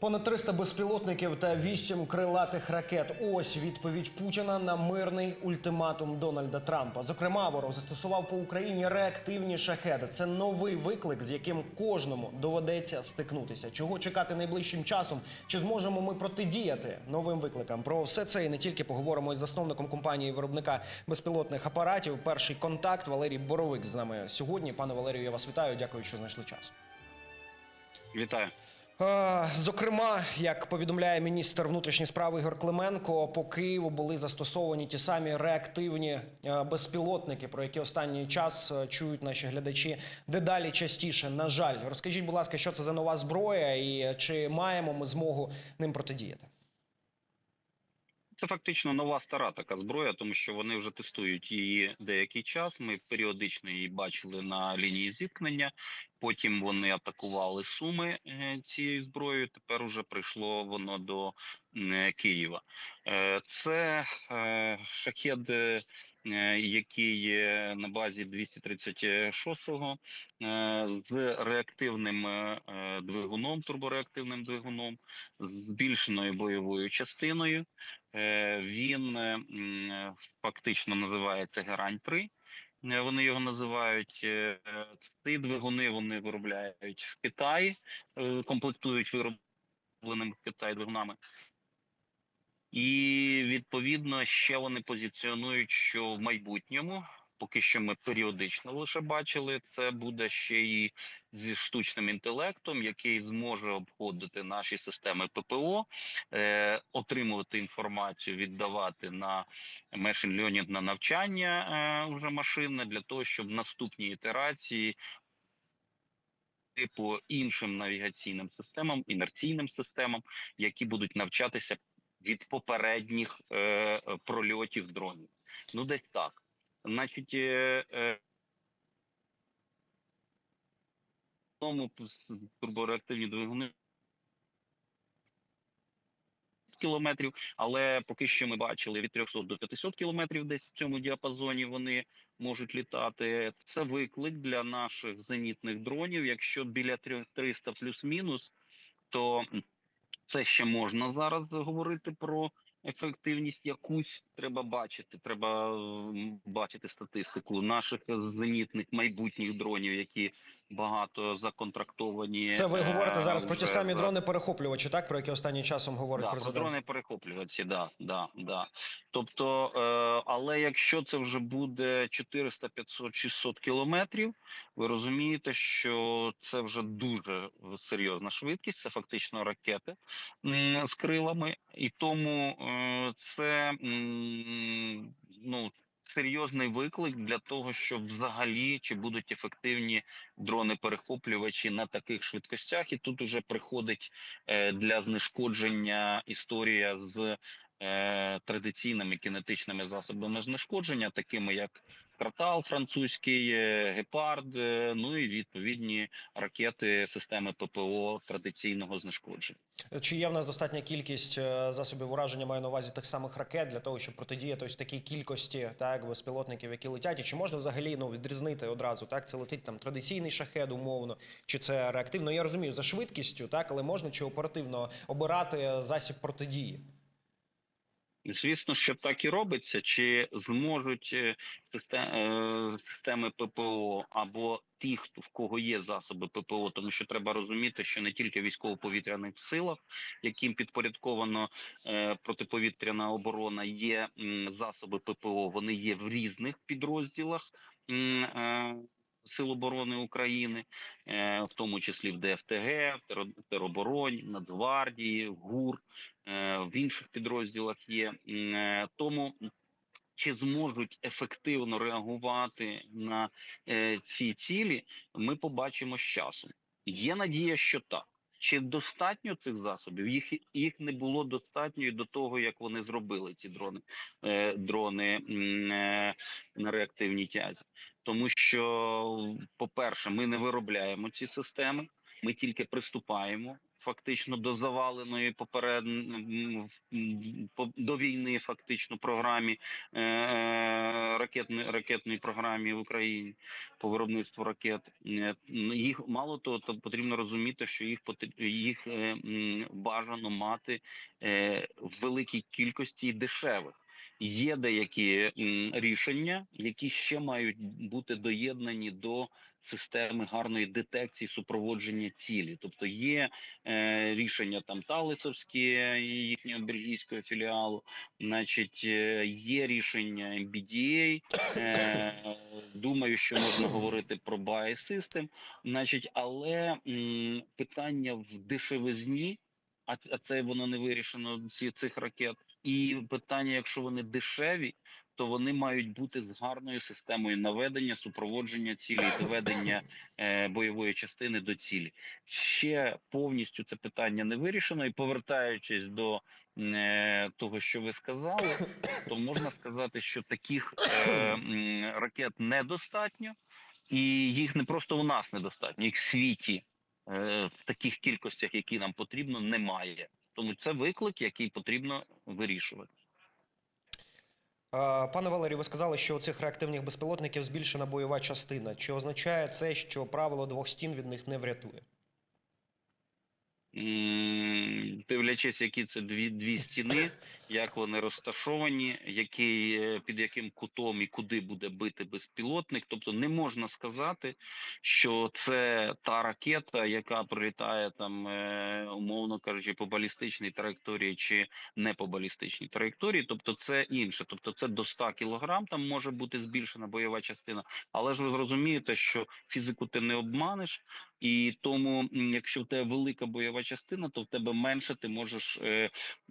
Понад 300 безпілотників та 8 крилатих ракет. Ось відповідь Путіна на мирний ультиматум Дональда Трампа. Зокрема, ворог застосував по Україні реактивні шахеди. Це новий виклик, з яким кожному доведеться стикнутися. Чого чекати найближчим часом? Чи зможемо ми протидіяти новим викликам? Про все це і не тільки поговоримо із засновником компанії виробника безпілотних апаратів. Перший контакт Валерій Боровик з нами сьогодні. Пане Валерію, я вас вітаю. Дякую, що знайшли час. Вітаю. Е, Зокрема, як повідомляє міністр внутрішніх справ Ігор Клименко, по Києву були застосовані ті самі реактивні е, безпілотники, про які останній час е, чують наші глядачі дедалі частіше. На жаль, розкажіть, будь ласка, що це за нова зброя, і чи маємо ми змогу ним протидіяти? Це фактично нова стара така зброя, тому що вони вже тестують її деякий час. Ми періодично її бачили на лінії зіткнення. Потім вони атакували суми е, цією зброєю. Тепер уже прийшло воно до е, Києва. Е, Це шахед, який є на базі 236-го е, з реактивним двигуном, турбореактивним двигуном, збільшеною бойовою частиною. Е, Він е, фактично називається Герань 3 Е, Вони його називають Е, ці двигуни. Вони виробляють в Китаї, е, комплектують виробленими в Китаї двигунами. І відповідно ще вони позиціонують, що в майбутньому, поки що ми періодично лише бачили, це буде ще і зі штучним інтелектом, який зможе обходити наші системи ППО, е, отримувати інформацію, віддавати на machine learning на навчання е, вже машинне для того, щоб наступні ітерації. По іншим навігаційним системам, інерційним системам, які будуть навчатися від попередніх е, е, прольотів дронів. Ну, десь так. Значить, е, е, тому турбореактивні двигуни кілометрів, але поки що ми бачили від 300 до 500 кілометрів десь в цьому діапазоні вони можуть літати. Це виклик для наших зенітних дронів. Якщо біля 300 плюс-мінус, то це ще можна зараз говорити про ефективність якусь. Треба бачити. Треба бачити статистику наших зенітних майбутніх дронів, які багато законтрактовані. Це ви е, говорите зараз про ті самі дрони перехоплювачі, так про які останнім часом говорить Да, про президент? дрони перехоплювачі, да, да, да. Тобто, е, але якщо це вже буде 400, 500, 600 кілометрів, ви розумієте, що це вже дуже серйозна швидкість, це фактично ракети з крилами, і тому е, це ну. Серйозний виклик для того, щоб взагалі чи будуть ефективні дрони-перехоплювачі на таких швидкостях, і тут уже приходить е, для знешкодження історія з традиційними кінетичними засобами знешкодження, такими як Кратал французький, е, гепард, е, ну і відповідні ракети системи ППО традиційного знешкодження. Чи є в нас достатня кількість е, засобів ураження, маю на увазі тих самих ракет для того, щоб протидіяти ось такій кількості так безпілотників, які летять, і чи можна взагалі ну відрізнити одразу? Так, це летить там традиційний шахед, умовно, чи це реактивно? Я розумію за швидкістю, так, але можна чи оперативно обирати засіб протидії? Звісно, що так і робиться, чи зможуть е, е, системи ППО або ті, хто в кого є засоби ППО, тому що треба розуміти, що не тільки військово-повітряних силах, яким підпорядковано е, протиповітряна оборона, є засоби ППО, вони є в різних підрозділах. Сил оборони України, в тому числі в ДФТГ, в теро- теробороні, в Нацгвардії, ГУР, в інших підрозділах є. Е, Тому чи зможуть ефективно реагувати на е, ці цілі, ми побачимо з часом. Є надія, що так. Чи достатньо цих засобів? Їх їх не було достатньо і до того, як вони зробили ці дрони, е, дрони е, на реактивній тязі. Тому що, по-перше, ми не виробляємо ці системи, ми тільки приступаємо фактично до заваленої поперед до війни, фактично програмі е, е, ракетної ракетної програмі в Україні по виробництву ракет. Е, Їх мало того, то потрібно розуміти, що їх їх бажано мати в великій кількості і дешевих. Є деякі рішення, які ще мають бути доєднані до системи гарної детекції супроводження цілі. Тобто є е, рішення там Талисовські їхнього бельгійського філіалу, значить, е, є рішення MBDA. Е, думаю, що можна говорити про Buy System, значить, але м, питання в дешевизні. А, а це воно не вирішено ці цих ракет. І питання, якщо вони дешеві, то вони мають бути з гарною системою наведення, супроводження цілі, доведення е, бойової частини до цілі. Ще повністю це питання не вирішено. І повертаючись до е, того, що ви сказали, то можна сказати, що таких е, ракет недостатньо, і їх не просто у нас недостатньо, їх в світі е, в таких кількостях, які нам потрібно, немає. Тому це виклик, який потрібно вирішувати. Е, Пане Валерію, ви сказали, що у цих реактивних безпілотників збільшена бойова частина. Чи означає це, що правило двох стін від них не врятує? Дивлячись, які це дві, дві стіни, як вони розташовані, який, е, під яким кутом і куди буде бити безпілотник. Тобто не можна сказати, що це та ракета, яка прилітає там, е, умовно кажучи, по балістичній траєкторії чи не по балістичній траєкторії. Тобто, це інше. Тобто, це до 100 кілограм там може бути збільшена бойова частина. Але ж ви зрозумієте, що фізику ти не обманеш. І тому, якщо в тебе велика бойова частина, то в тебе менше ти можеш е,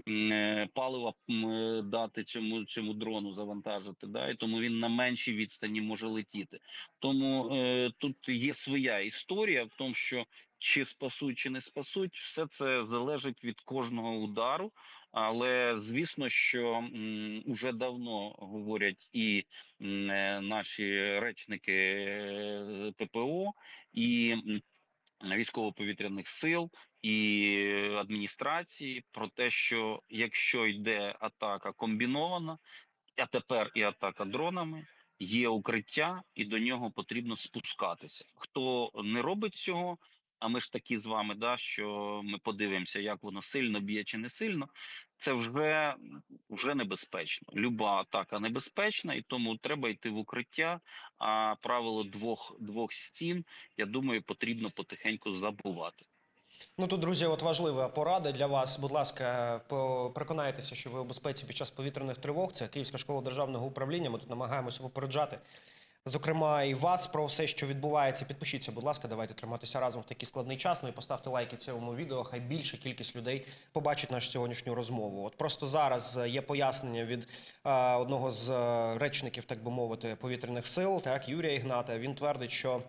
е, палива е, дати цьому цьому дрону завантажити. Да? І тому він на меншій відстані може летіти. Тому е, тут є своя історія в тому, що чи спасуть, чи не спасуть, все це залежить від кожного удару. Але звісно, що м, уже давно говорять і м, е, наші речники е, ППО, і військово-повітряних сил і адміністрації про те, що якщо йде атака комбінована, а тепер і атака дронами. Є укриття, і до нього потрібно спускатися. Хто не робить цього, а ми ж такі з вами, да, що ми подивимося, як воно сильно б'є чи не сильно. Це вже, вже небезпечно. Люба атака небезпечна, і тому треба йти в укриття. А правило двох, двох стін, я думаю, потрібно потихеньку забувати. Ну тут, друзі, от важлива порада для вас. Будь ласка, переконайтеся, що ви у безпеці під час повітряних тривог. Це Київська школа державного управління. Ми тут намагаємося попереджати. Зокрема, і вас про все, що відбувається. Підпишіться, будь ласка, давайте триматися разом в такий складний час. Ну і поставте лайки цьому відео. Хай більша кількість людей побачить нашу сьогоднішню розмову. От просто зараз е, є пояснення від е, одного з е, речників, так би мовити, повітряних сил, так Юрія Ігната. Він твердить, що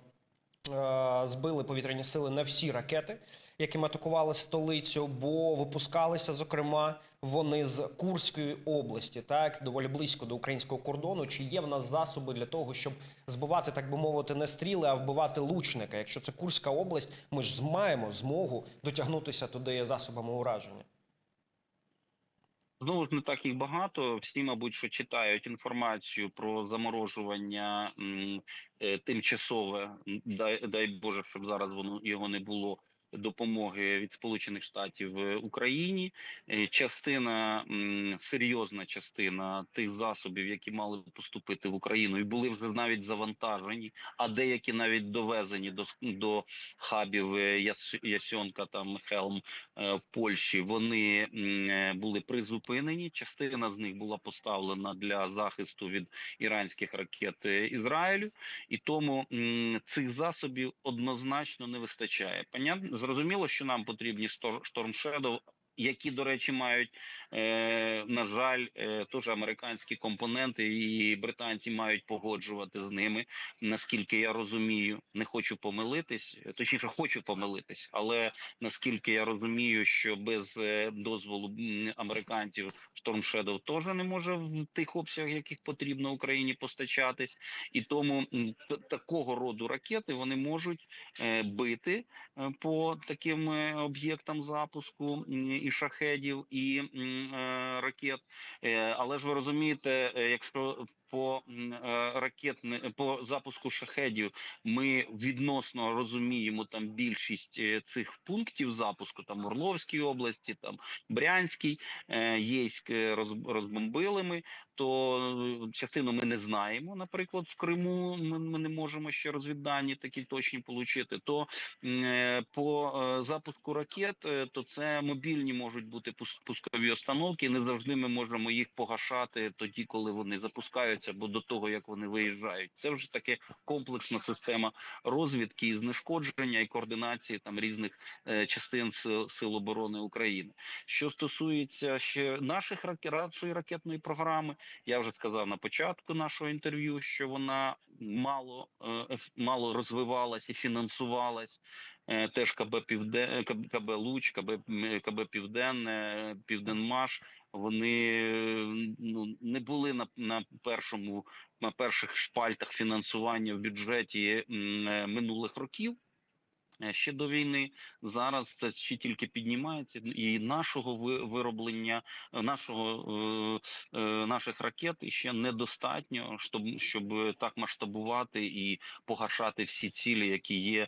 е, збили повітряні сили не всі ракети, якими атакували столицю, бо випускалися, зокрема, вони з Курської області, так доволі близько до українського кордону. Чи є в нас засоби для того, щоб збивати, так би мовити, не стріли, а вбивати лучника? Якщо це Курська область, ми ж маємо змогу дотягнутися туди засобами ураження. Знову ж не так їх багато. Всі, мабуть, що читають інформацію про заморожування е, тимчасове. Дай, дай Боже, щоб зараз воно його не було. Допомоги від Сполучених Штатів е, Україні. Е, Частина серйозна частина тих засобів, які мали поступити в Україну, і були вже навіть завантажені, а деякі навіть довезені до, до хабів е, Яс, Ясьонка там Хелм в Польщі. Вони були призупинені. Частина з них була поставлена для захисту від іранських ракет Ізраїлю, і тому цих засобів однозначно не вистачає. Понятно, зрозуміло, що нам потрібні Storm Shadow, які, до речі, мають е, на жаль, е, теж американські компоненти, і британці мають погоджувати з ними. Наскільки я розумію, не хочу помилитись, точніше, хочу помилитись, але наскільки я розумію, що без е, дозволу американців Storm Shadow теж не може в тих обсягах, яких потрібно Україні постачатись, і тому такого роду ракети вони можуть бити по таким е, об'єктам запуску і шахедів, і е, ракет. Е, Але ж ви розумієте, е, якщо по е, ракетне по запуску шахедів ми відносно розуміємо там більшість е, цих пунктів запуску, там Орловській області, там Брянській, е, Єйськ е, розбомбили ми, то е, частину ми не знаємо. Наприклад, в Криму ми, ми не можемо ще розвіддані такі точні отримати. То е, по е, запуску ракет, то це мобільні можуть бути пус- пускові установки. Не завжди ми можемо їх погашати тоді, коли вони запускаються, або до того як вони виїжджають. Це вже таке комплексна система розвідки і знешкодження і координації там різних частин сил, оборони України. Що стосується ще наших раке- нашої ракетної програми, я вже сказав на початку нашого інтерв'ю, що вона мало е, мало розвивалась і фінансувалась. Е, Теж КБ Півден, КБ Луч, КБ, КБ Південне, Південмаш. Вони ну не були на, на першому на перших шпальтах фінансування в бюджеті е, минулих років. Е, Ще до війни зараз це ще тільки піднімається, і нашого ви- вироблення е, нашого е, наших ракет ще недостатньо, щоб щоб так масштабувати і погашати всі цілі, які є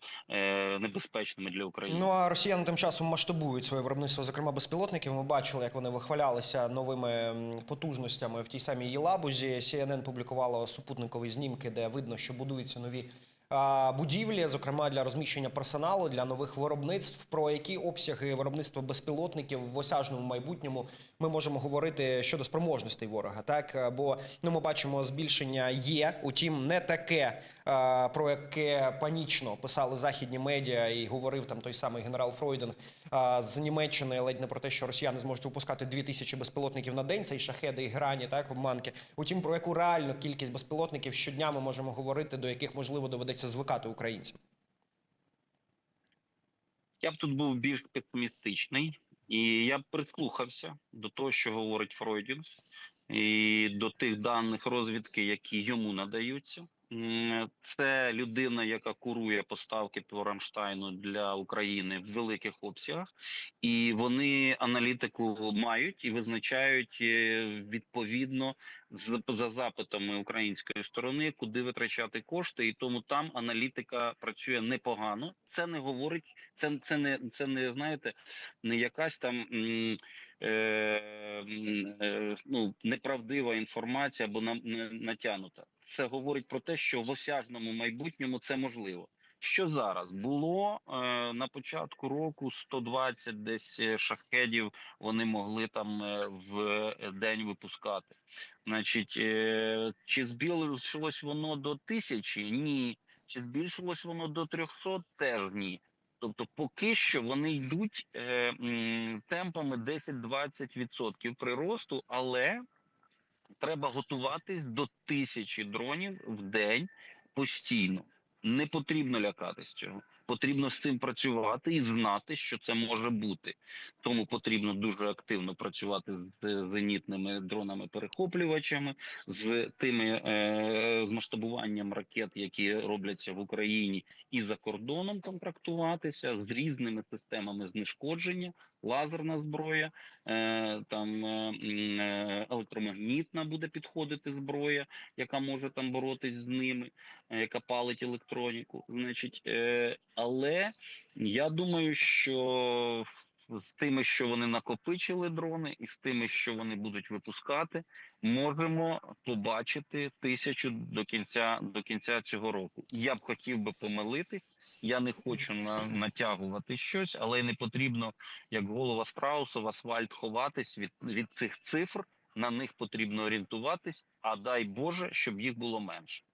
небезпечними для України. Ну а росіяни тим часом масштабують своє виробництво, зокрема безпілотників. Ми бачили, як вони вихвалялися новими потужностями в тій самій Єлабузі. CNN публікувала супутникові знімки, де видно, що будуються нові. Будівлі, зокрема для розміщення персоналу для нових виробництв, про які обсяги виробництва безпілотників в осяжному майбутньому ми можемо говорити щодо спроможностей ворога. Так бо ну ми бачимо збільшення є, утім, не таке, про яке панічно писали західні медіа і говорив там той самий генерал Фройден з Німеччини, ледь не про те, що росіяни зможуть випускати 2000 безпілотників на день. Це і шахеди, і грані, так обманки. Утім, про яку реальну кількість безпілотників щодня ми можемо говорити, до яких можливо доведеться звикати українцям. Я б тут був більш песимістичний, і я б прислухався до того, що говорить Фройдін, і до тих даних розвідки, які йому надаються. Це людина, яка курує поставки по Рамштайну для України в великих обсягах, і вони аналітику мають і визначають е, відповідно за запитами української сторони, куди витрачати кошти, і тому там аналітика працює непогано. Це не говорить, це це не це не знаєте, не якась там. м, ну, неправдива інформація або натянута. Це говорить про те, що в осяжному майбутньому це можливо. Що зараз було е, на початку року 120 десь е, шахедів вони могли там е, в день випускати. Значить, е, чи збільшилось воно до тисячі? Ні. Чи збільшилось воно до 300? Теж ні. Тобто, поки що вони йдуть е, темпами 10-20% приросту, але треба готуватись до тисячі дронів в день постійно. Не потрібно лякатись цього. Потрібно з цим працювати і знати, що це може бути. Тому потрібно дуже активно працювати з зенітними дронами-перехоплювачами, з тими е, з масштабуванням ракет, які робляться в Україні, і за кордоном контрактуватися з різними системами знешкодження, лазерна зброя, е, там е, е, електромагнітна буде підходити зброя, яка може там боротись з ними, яка палить електроніку. Значить, але я думаю, що з тими, що вони накопичили дрони, і з тими, що вони будуть випускати, можемо побачити тисячу до кінця до кінця цього року. Я б хотів би помилитись. Я не хочу на, натягувати щось, але не потрібно, як голова страуса, в асфальт ховатись від, від цих цифр. На них потрібно орієнтуватись, а дай Боже, щоб їх було менше.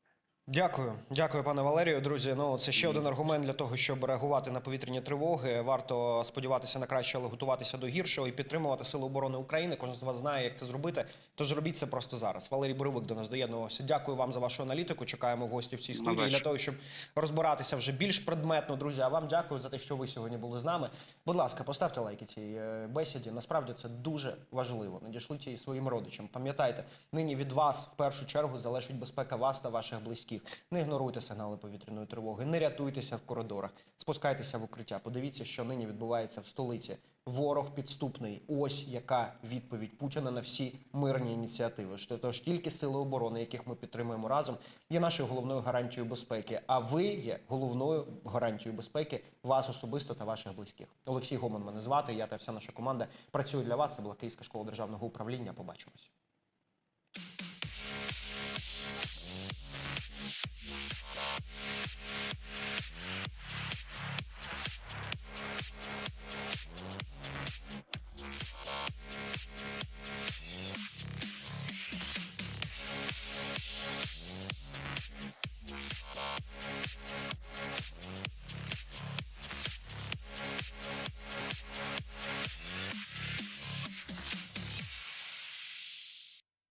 Дякую, дякую, пане Валерію. Друзі, ну це ще один аргумент для того, щоб реагувати на повітряні тривоги. Варто сподіватися на краще, але готуватися до гіршого і підтримувати сили оборони України. Кожен з вас знає, як це зробити. Тож робіть це просто зараз. Валерій Боровик до нас доєднувався. Дякую вам за вашу аналітику. Чекаємо гостів в цій студії Бажаю. для того, щоб розбиратися вже більш предметно. Друзі, а вам дякую за те, що ви сьогодні були з нами. Будь ласка, поставте лайки цій е, бесіді. Насправді це дуже важливо. Надішліть її своїм родичам. Пам'ятайте, нині від вас в першу чергу залежить безпека вас та ваших близьких. Не ігноруйте сигнали повітряної тривоги, не рятуйтеся в коридорах, спускайтеся в укриття. Подивіться, що нині відбувається в столиці. Ворог підступний. Ось яка відповідь Путіна на всі мирні ініціативи. Тож тільки сили оборони, яких ми підтримуємо разом, є нашою головною гарантією безпеки. А ви є головною гарантією безпеки вас особисто та ваших близьких. Олексій Гоман мене звати. Я та вся наша команда працюю для вас. Це була Київська школа державного управління. Побачимось.